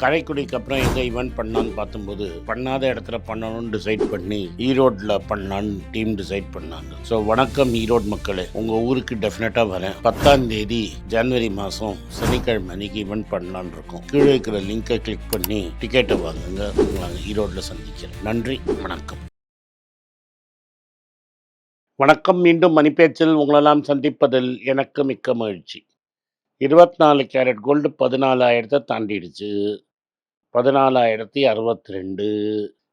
கரைக்குடிக்கு அப்புறம் எங்கே ஈவெண்ட் பண்ணான்னு பார்த்தும்போது பண்ணாத இடத்துல பண்ணணும்னு டிசைட் பண்ணி ஈரோட்டில் பண்ணலான்னு டீம் டிசைட் பண்ணாங்க. ஸோ வணக்கம் ஈரோடு மக்களே. உங்கள் ஊருக்கு டெஃபினட்டாக வரேன். பத்தாம் தேதி ஜனவரி மாதம் சனிக்கிழமை அன்னைக்கு ஈவெண்ட் பண்ணலான்னு இருக்கோம். கீழே இருக்கிற லிங்கை கிளிக் பண்ணி டிக்கெட்டை வாங்குங்க. உங்களை ஈரோட்டில் சந்திக்கிறேன். நன்றி. வணக்கம். வணக்கம். மீண்டும் மணிப்பேச்சில் உங்களெல்லாம் சந்திப்பதில் எனக்கு மிக்க மகிழ்ச்சி. இருபத்தி நாலு கேரட் கோல்டு பதினாலாயிரத்தை தாண்டிடுச்சு. பதினாலாயிரத்தி அறுபத்தி ரெண்டு.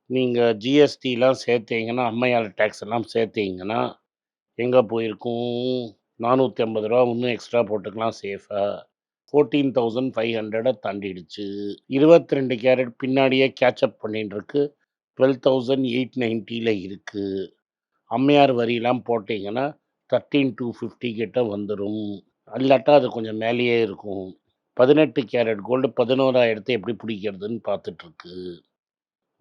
நீங்கள் ஜிஎஸ்டிலாம் சேர்த்தீங்கன்னா அம்மையார் டேக்ஸ் எல்லாம் சேர்த்தீங்கன்னா எங்கே போயிருக்கும்? நானூற்றி ஐம்பது ரூபா இன்னும் எக்ஸ்ட்ரா போட்டுக்கலாம் சேஃபாக ஃபோர்டீன் தௌசண்ட் ஃபைவ் ஹண்ட்ரடை தாண்டிடுச்சு. இருபத்தி ரெண்டு கேரட் பின்னாடியே கேட்சப் பண்ணிட்டு இருக்கு டுவெல் தௌசண்ட் எயிட் நைன்ட்டியில் இருக்குது அம்மையார் வரியெலாம் போட்டிங்கன்னா தேர்ட்டீன் டூ ஃபிஃப்டி கிட்ட வந்துடும் இல்லாட்டா அது கொஞ்சம் மேலேயே இருக்கும். பதினெட்டு கேரட் கோல்டு பதினோராயிரத்தை எப்படி பிடிக்கிறதுன்னு பார்த்துட்ருக்கு.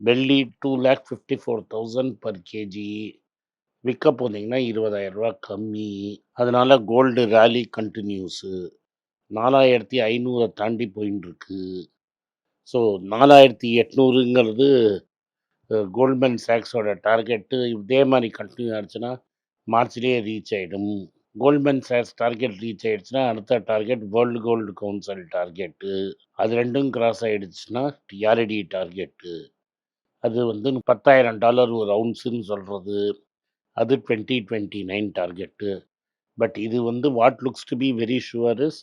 வெள்ளி two lakh fifty four thousand per KG விற்க போனீங்கன்னா இருபதாயிரம் ரூபா கம்மி. அதனால கோல்டு ரேலி கண்டினியூஸு நாலாயிரத்தி ஐநூறை தாண்டி போயின்னு ஸோ நாலாயிரத்தி எட்நூறுங்கிறது கோல்ட்மேன் சாக்ஸோட டார்கெட்டு இதே மாதிரி கண்டினியூ ஆச்சுன்னா மார்ச்லேயே ரீச் ஆகிடும் கோல்ட்மேன் சாக்ஸ் டார்கெட் ரீச் ஆயிடுச்சுன்னா அடுத்த target world gold council target அது ரெண்டும் கிராஸ் ஆகிடுச்சுன்னா டிஆர்டி டார்கெட்டு அது வந்து பத்தாயிரம் டாலர் ஒரு அவுன்ஸுன்னு சொல்கிறது அது twenty twenty nine target but இது வந்து what looks to be very sure is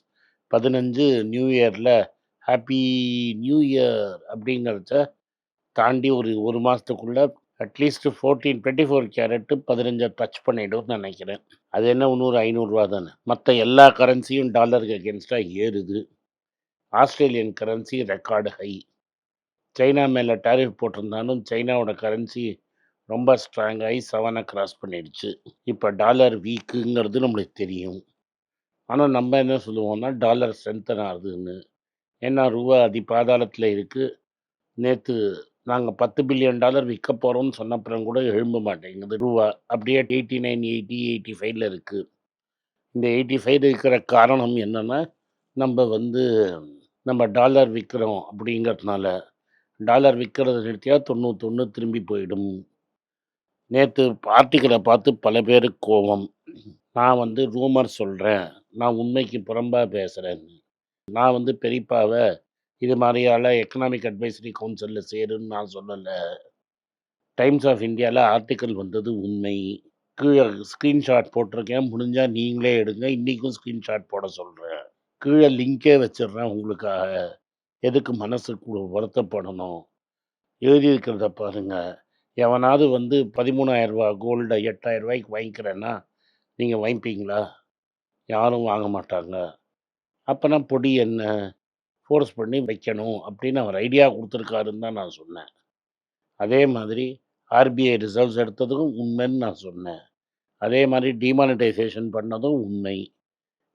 பதினஞ்சு நியூ இயரில் ஹாப்பி நியூ இயர் அப்படிங்கிறத தாண்டி ஒரு ஒரு மாதத்துக்குள்ளே at least fourteen twenty four carat பதினஞ்சை touch பண்ணிடும்னு நினைக்கிறேன். அது என்ன இன்னொரு ஐநூறுரூவா தானே. மற்ற எல்லா கரன்சியும் டாலருக்கு அகேன்ஸ்டாக ஏறுது. Australian currency record high China மேலே டேரிஃப் போட்டிருந்தாலும் சைனாவோட கரன்சி ரொம்ப ஸ்ட்ராங் ஆகி செவனை கிராஸ் பண்ணிடுச்சு. இப்போ டாலர் வீக்குங்கிறது நம்மளுக்கு தெரியும். ஆனால் நம்ம என்ன சொல்லுவோம்னா டாலர் ஸ்ட்ரென்தன் ஆகுதுன்னு. ஏன்னா ரூபா அதி பாதாளத்தில் இருக்குது நேற்று நாங்கள் பத்து பில்லியன் டாலர் விற்க போகிறோம்னு சொன்னப்புறம் கூட எழும்ப மாட்டேங்குது ரூபா அப்படியே எயிட்டி நைன் எயிட்டி எயிட்டி ஃபைவ்ல இருக்குது இந்த எயிட்டி ஃபைவ் இருக்கிற காரணம் என்னென்னா நம்ம வந்து நம்ம டாலர் விற்கிறோம் அப்படிங்கிறதுனால டாலர் விற்கிறத நிறுத்தியா தொண்ணூத்தொன்று திரும்பி போயிடும். நேற்று ஆர்டிக்கலை பார்த்து பல பேருக்கு கோபம். நான் வந்து ரூமர் சொல்கிறேன் நான் உண்மைக்கு புறம்பாக பேசுகிறேன் நான் வந்து பெரியப்பாவை இது மாதிரியால எக்கனாமிக் அட்வைசரி கவுன்சிலில் சேருன்னு நான் சொல்லலை. டைம்ஸ் ஆஃப் இந்தியாவில் ஆர்டிக்கல் வந்தது உண்மை. கீழே ஸ்க்ரீன்ஷாட் போட்டிருக்கேன். முடிஞ்சால் நீங்களே எடுங்க. இன்றைக்கும் ஸ்க்ரீன்ஷாட் போட சொல்கிறேன் கீழே லிங்கே வச்சிடுறேன் உங்களுக்காக. எதுக்கு மனசுக்கு வருத்தப்படணும்? எழுதியிருக்கிறத பாருங்கள் எவனாவது வந்து பதிமூணாயிரரூபா கோல்டை எட்டாயிரம் ரூபாய்க்கு வாங்கிக்கிறேன்னா நீங்கள் வாங்கிப்பீங்களா? யாரும் வாங்க மாட்டாங்க. அப்போனா பொடி என்ன? ஃபோர்ஸ் பண்ணி வைக்கணும் அப்படின்னு அவர் ஐடியா கொடுத்துருக்காருன்னு தான் நான் சொன்னேன். அதே மாதிரி ஆர்பிஐ ரிசர்வ்ஸ் எடுத்ததும் உண்மைன்னு நான் சொன்னேன். அதே மாதிரி டிமானிட்டைசேஷன் பண்ணதும் உண்மை.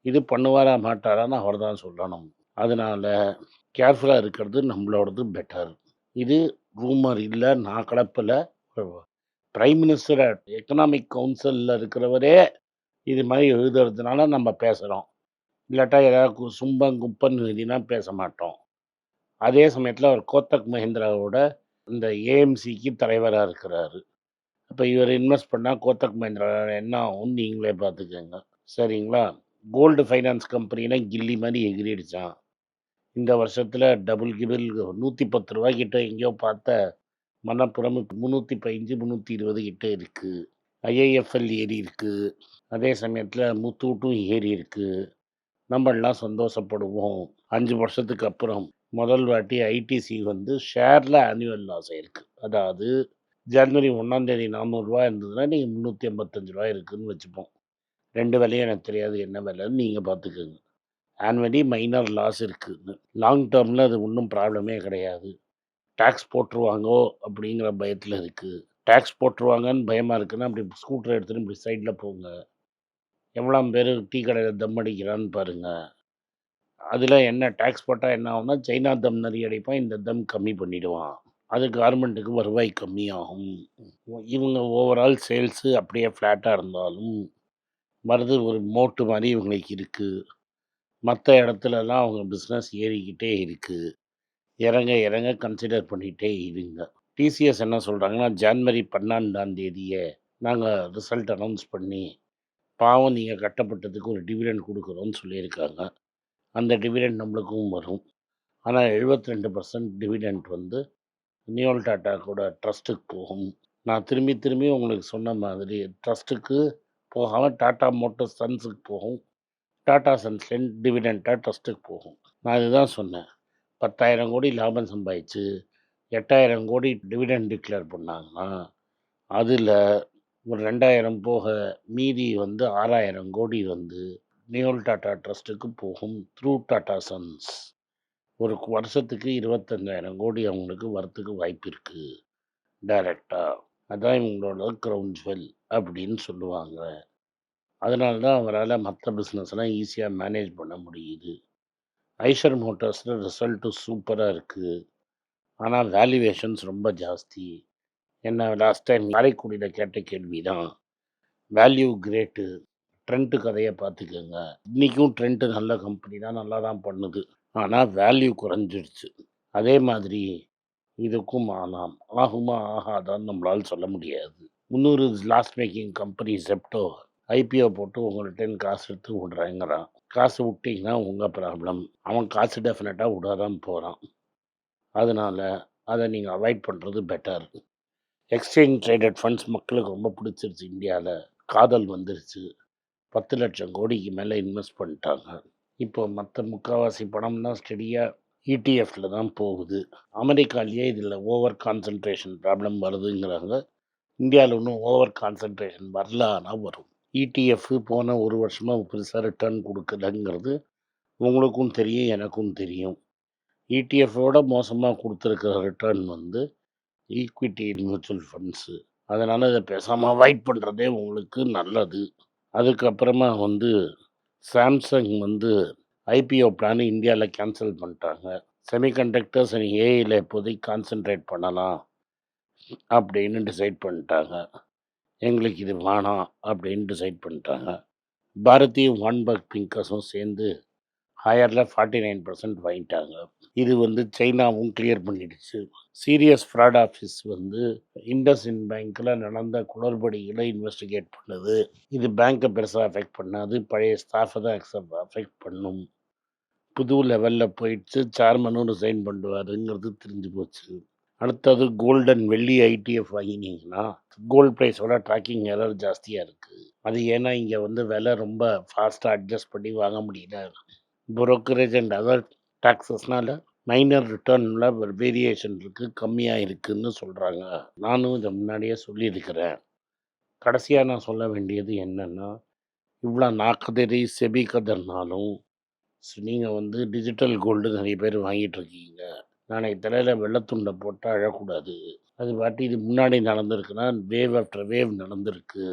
இது பண்ணுவாரா மாட்டாரான்னு அவர் தான் சொல்லணும். அதனால் கேர்ஃபுல்லாக இருக்கிறது நம்மளோடது பெட்டர். இது ரூமர் இல்லை நான் கலப்பில். ப்ரைம் மினிஸ்டர் எக்கனாமிக் கவுன்சிலில் இருக்கிறவரே இது மாதிரி எழுதுறதுனால நம்ம பேசுகிறோம் இல்லாட்டா ஏதாவது சும்பம் குப்பன் எழுதினா பேச மாட்டோம். அதே சமயத்தில் அவர் கோத்தக் மஹிந்திராவோட இந்த ஏஎம்சிக்கு தலைவராக இருக்கிறாரு. அப்போ இவர் இன்வெஸ்ட் பண்ணால் கோத்தக் மஹிந்திரா என்ன ஆகும் நீங்களே பார்த்துக்கோங்க சரிங்களா? கோல்டு ஃபைனான்ஸ் கம்பெனினா கில்லி மாதிரி எகிரிடுச்சான் இந்த வருஷத்தில் டபுள் கிபிள் நூற்றி பத்து ரூபா கிட்ட எங்கேயோ பார்த்த மணப்புறம் முந்நூற்றி பதிஞ்சு முந்நூற்றி இருபது கிட்ட இருக்குது ஐஏஎஃப்எல் ஏறி இருக்குது அதே சமயத்தில் முத்தூட்டும் ஏறி இருக்குது நம்மளாம் சந்தோஷப்படுவோம். அஞ்சு வருஷத்துக்கு அப்புறம் முதல் வாட்டி ஐடிசி வந்து ஷேரில் ஆனுவல் லாஸ் ஆயிருக்கு. அதாவது ஜனவரி ஒன்றாந்தேதி நானூறுரூவா இருந்ததுன்னா நீங்கள் முந்நூற்றி ஐம்பத்தஞ்சு ரூபா இருக்குதுன்னு வச்சுப்போம். ரெண்டு விலையும் எனக்கு தெரியாது என்ன விலைன்னு நீங்கள் பார்த்துக்கோங்க ஆனுவலி மைனர் லாஸ் இருக்குதுன்னு லாங் டேர்மில் அது ஒன்றும் ப்ராப்ளமே கிடையாது. டேக்ஸ் போட்டுருவாங்கோ அப்படிங்கிற பயத்தில் இருக்குது டேக்ஸ் போட்டுருவாங்கன்னு பயமாக இருக்குன்னா அப்படி ஸ்கூட்டர் எடுத்துகிட்டு இப்படி சைடில் போங்க. எவ்வளோ பேர் டீ கடையில் தம் அடிக்கிறான்னு பாருங்கள் அதில் என்ன டேக்ஸ் போட்டால் என்ன ஆகும்னா சைனா தம் நிறைய அடிப்பான் இந்த தம் கம்மி பண்ணிவிடுவான் அது கார்மெண்ட்டுக்கு வருவாய் கம்மியாகும். இவங்க ஓவரால் சேல்ஸு அப்படியே ஃப்ளாட்டாக இருந்தாலும் மருது ஒரு மோட்டு மாதிரி இவங்களுக்கு இருக்குது மற்ற இடத்துலலாம் அவங்க பிஸ்னஸ் ஏறிக்கிட்டே இருக்குது இறங்க இறங்க கன்சிடர் பண்ணிகிட்டே இருங்க. டிசிஎஸ் என்ன சொல்கிறாங்கன்னா ஜான்வரி பன்னெண்டாம் தேதியை நாங்கள் ரிசல்ட் அனௌன்ஸ் பண்ணி பாவம் நீங்கள் கட்டப்பட்டதுக்கு ஒரு டிவிடெண்ட் கொடுக்குறோன்னு சொல்லியிருக்காங்க. அந்த டிவிடெண்ட் நம்மளுக்கும் வரும். ஆனால் 72% ரெண்டு பர்சன்ட் டிவிடெண்ட் வந்து நியோல் டாட்டா கூட ட்ரஸ்ட்டுக்கு போகும். நான் திரும்பி திரும்பி உங்களுக்கு சொன்ன மாதிரி ட்ரஸ்ட்டுக்கு போகாமல் டாட்டா மோட்டர்ஸ் சன்ஸுக்கு போகும். டாட்டா சன்ஸ்லேருந்து டிவிடெண்ட்டாக ட்ரஸ்ட்டுக்கு போகும். நான் இதுதான் சொன்னேன். பத்தாயிரம் கோடி லாபம் சம்பாதிச்சு எட்டாயிரம் கோடி டிவிடெண்ட் டிக்ளேர் பண்ணாங்கன்னா அதில் ஒரு ரெண்டாயிரம் போக மீதி வந்து ஆறாயிரம் கோடி வந்து நியோல் டாட்டா ட்ரஸ்ட்டுக்கு போகும் த்ரூ டாட்டா சன்ஸ் ஒரு வருஷத்துக்கு இருபத்தஞ்சாயிரம் கோடி அவங்களுக்கு வரத்துக்கு வாய்ப்பு இருக்குது டைரெக்டாக அதான் இவங்களோட க்ரௌண்ட் ஜுவல் அப்படின்னு சொல்லுவாங்க. அதனால தான் அவரால் மற்ற பிஸ்னஸ்லாம் ஈஸியாக மேனேஜ் பண்ண முடியுது. ஐஷர் மோட்டார்ஸில் ரிசல்ட்டு சூப்பராக இருக்குது ஆனால் வேல்யூவேஷன்ஸ் ரொம்ப ஜாஸ்தி. என்ன லாஸ்ட் டைம் காரைக்குடியில் கேட்ட கேள்வி தான் வேல்யூ கிரேட்டு ட்ரெண்ட்டு கதையை பார்த்துக்கோங்க. இன்றைக்கும் ட்ரெண்ட்டு நல்ல கம்பெனி தான் நல்லா தான் பண்ணுது. ஆனால் வேல்யூ குறைஞ்சிருச்சு. அதே மாதிரி இதுக்கும் ஆனாம். ஆகுமா ஆகாதான்னு நம்மளால் சொல்ல முடியாது. முந்நூறு loss making company Zepto IPO போட்டு உங்கள்கிட்ட காசு எடுத்து விடுறேங்கிறான். காசு விட்டிங்கன்னா உங்கள் ப்ராப்ளம் அவன் காசு டெஃபினட்டாக விடாதான் போகிறான் அதனால் அதை நீங்கள் அவாய்ட் பண்ணுறது பெட்டர் எக்ஸ்சேஞ்ச் ட்ரேடட் ஃபண்ட்ஸ் மக்களுக்கு ரொம்ப பிடிச்சிருச்சு. இந்தியாவில் காதல் வந்துருச்சு. பத்து லட்சம் கோடிக்கு மேலே இன்வெஸ்ட் பண்ணிட்டாங்க. இப்போ மற்ற முக்கால்வாசி பணம் தான் ஸ்டெடியாக இடிஎஃப்ல தான் போகுது. அமெரிக்காலேயே இதில் ஓவர் கான்சன்ட்ரேஷன் ப்ராப்ளம் வருதுங்கிறாங்க. இந்தியாவில் இன்னும் ஓவர் கான்சன்ட்ரேஷன் வரல ஆனால் வரும் இடிஎஃப் போன ஒரு வருஷமாக பெருசாக ரிட்டர்ன் கொடுக்கலங்கிறது உங்களுக்கும் தெரியும் எனக்கும் தெரியும். இடிஎஃபோட மோசமாக கொடுத்துருக்கிற ரிட்டர்ன் வந்து ஈக்விட்டி மியூச்சுவல் ஃபண்ட்ஸு அதனால் இதை பேசாமல் அவாய்ட் பண்ணுறதே உங்களுக்கு நல்லது. அதுக்கப்புறமா வந்து சாம்சங் வந்து ஐபிஓ பிளான் இந்தியாவில் கேன்சல் பண்ணிட்டாங்க. செமிகண்டக்டர்ஸ் அண்ட் ஏஐயில் இப்போதைக்கு கான்சென்ட்ரேட் பண்ணலாம் அப்படின்னு டிசைட் பண்ணிட்டாங்க. எங்களுக்கு இது வேணாம் அப்படின்னு டிசைட் பண்ணிட்டாங்க. பாரதியும் வான்பர்க் பிங்கர்ஸும் சேர்ந்து ஹையரில் ஃபார்ட்டி நைன் பர்சன்ட் வாங்கிட்டாங்க. இது வந்து சைனாவும் கிளியர் பண்ணிடுச்சு. சீரியஸ் ஃப்ராட் ஆஃபீஸ் வந்து இண்டஸ்இன் பேங்க்கில் நடந்த குளறுபடிகளை இன்வெஸ்டிகேட் பண்ணுது. இது பேங்க்கை பெருசாக அஃபெக்ட் பண்ணாது. பழைய ஸ்டாஃபை தான் அக்செப்ட் அஃபெக்ட் பண்ணும். புது லெவலில் போயிடுச்சு. சேர்மனும் ரிசைன் பண்ணுவாருங்கிறது தெரிஞ்சு போச்சு. அடுத்தது கோல்டன் வெள்ளி ஐடிஎஃப் வாங்கினீங்கன்னா கோல்ட் ப்ரைஸோட ட்ராக்கிங் எரர் ஜாஸ்தியாக இருக்குது அது ஏன்னா இங்கே வந்து விலை ரொம்ப ஃபாஸ்ட்டாக அட்ஜஸ்ட் பண்ணி வாங்க முடியல. புரோக்கரேஜ் அண்ட் அதர் டாக்ஸஸ்னால மைனர் ரிட்டர்னில் வேரியேஷன் இருக்குது கம்மியாக இருக்குதுன்னு சொல்கிறாங்க நானும் இதை முன்னாடியே சொல்லியிருக்கிறேன். கடைசியாக நான் சொல்ல வேண்டியது என்னென்னா இவ்வளோ நாக்கதறி செபி கதர்னாலும் நீங்கள் வந்து டிஜிட்டல் கோல்டு நிறைய பேர் வாங்கிட்டுருக்கீங்க. நாளைக்கு தலையில் வெள்ளத்துண்டை போட்டால் அழக்கூடாது. அது பாட்டி இது முன்னாடி நடந்திருக்குன்னா வேவ் ஆஃப்டர் வேவ் நடந்திருக்கு.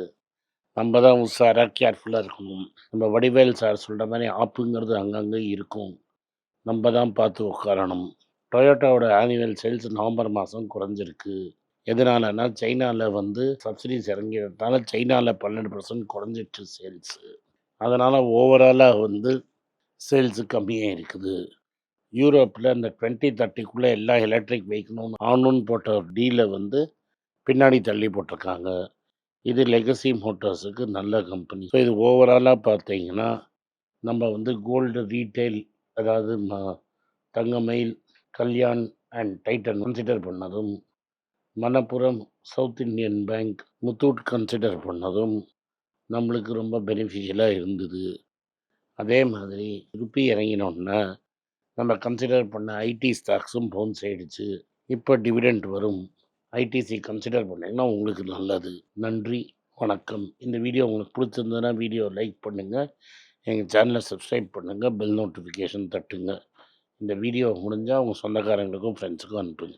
நம்ம தான் உஷாராக கேர்ஃபுல்லாக இருக்கணும். நம்ம வடிவேல் சார் சொல்கிற மாதிரி ஆப்புங்கிறது அங்கங்கே இருக்கும். நம்ம தான் பார்த்து உட்காரணும் டொயோட்டாவோட ஆனுவல் சேல்ஸ் நவம்பர் மாதம் குறைஞ்சிருக்கு. எதனாலனா சைனாவில் வந்து சப்சிடிஸ் இறங்கிறதுனால சைனாவில் பன்னெண்டு பர்சன்ட் குறைஞ்சிட்டு சேல்ஸு அதனால் ஓவராலாக வந்து சேல்ஸு கம்மியாக இருக்குது. யூரோப்பில் இந்த டுவெண்ட்டி தேர்ட்டிக்குள்ளே எல்லா எலக்ட்ரிக் வெஹிக்கிளும் ஆனுன்னு போட்ட டீலை வந்து பின்னாடி தள்ளி போட்டிருக்காங்க. இது லெகசி மோட்டார்ஸுக்கு நல்ல கம்பெனி ஸோ இது ஓவராலாக பார்த்தீங்கன்னா நம்ம வந்து கோல்டு ரீட்டைல் அதாவது ம- Thangamayil Kalyan and Titan consider பண்ணதும் Manappuram south Indian bank Muthoot consider பண்ணதும் நம்மளுக்கு ரொம்ப பெனிஃபிஷியலாக இருந்தது. அதே மாதிரி ருப்பி இறங்கினோன்னா நம்ம கன்சிடர் பண்ண ஐடி ஸ்டாக்ஸும் பவுன்ஸ் ஆகிடுச்சு இப்போ டிவிடெண்ட் வரும். ஐடிசி கன்சிடர் பண்ணீங்கன்னா உங்களுக்கு நல்லது. நன்றி வணக்கம். இந்த வீடியோ உங்களுக்கு பிடிச்சிருந்ததுன்னா வீடியோ லைக் பண்ணுங்கள் எங்கள் சேனலை சப்ஸ்கிரைப் பண்ணுங்கள் பெல் நோட்டிஃபிகேஷன் தட்டுங்க. இந்த வீடியோ முடிஞ்சால் உங்கள் சொந்தக்காரங்களுக்கும் ஃப்ரெண்ட்ஸுக்கும் அனுப்புங்க.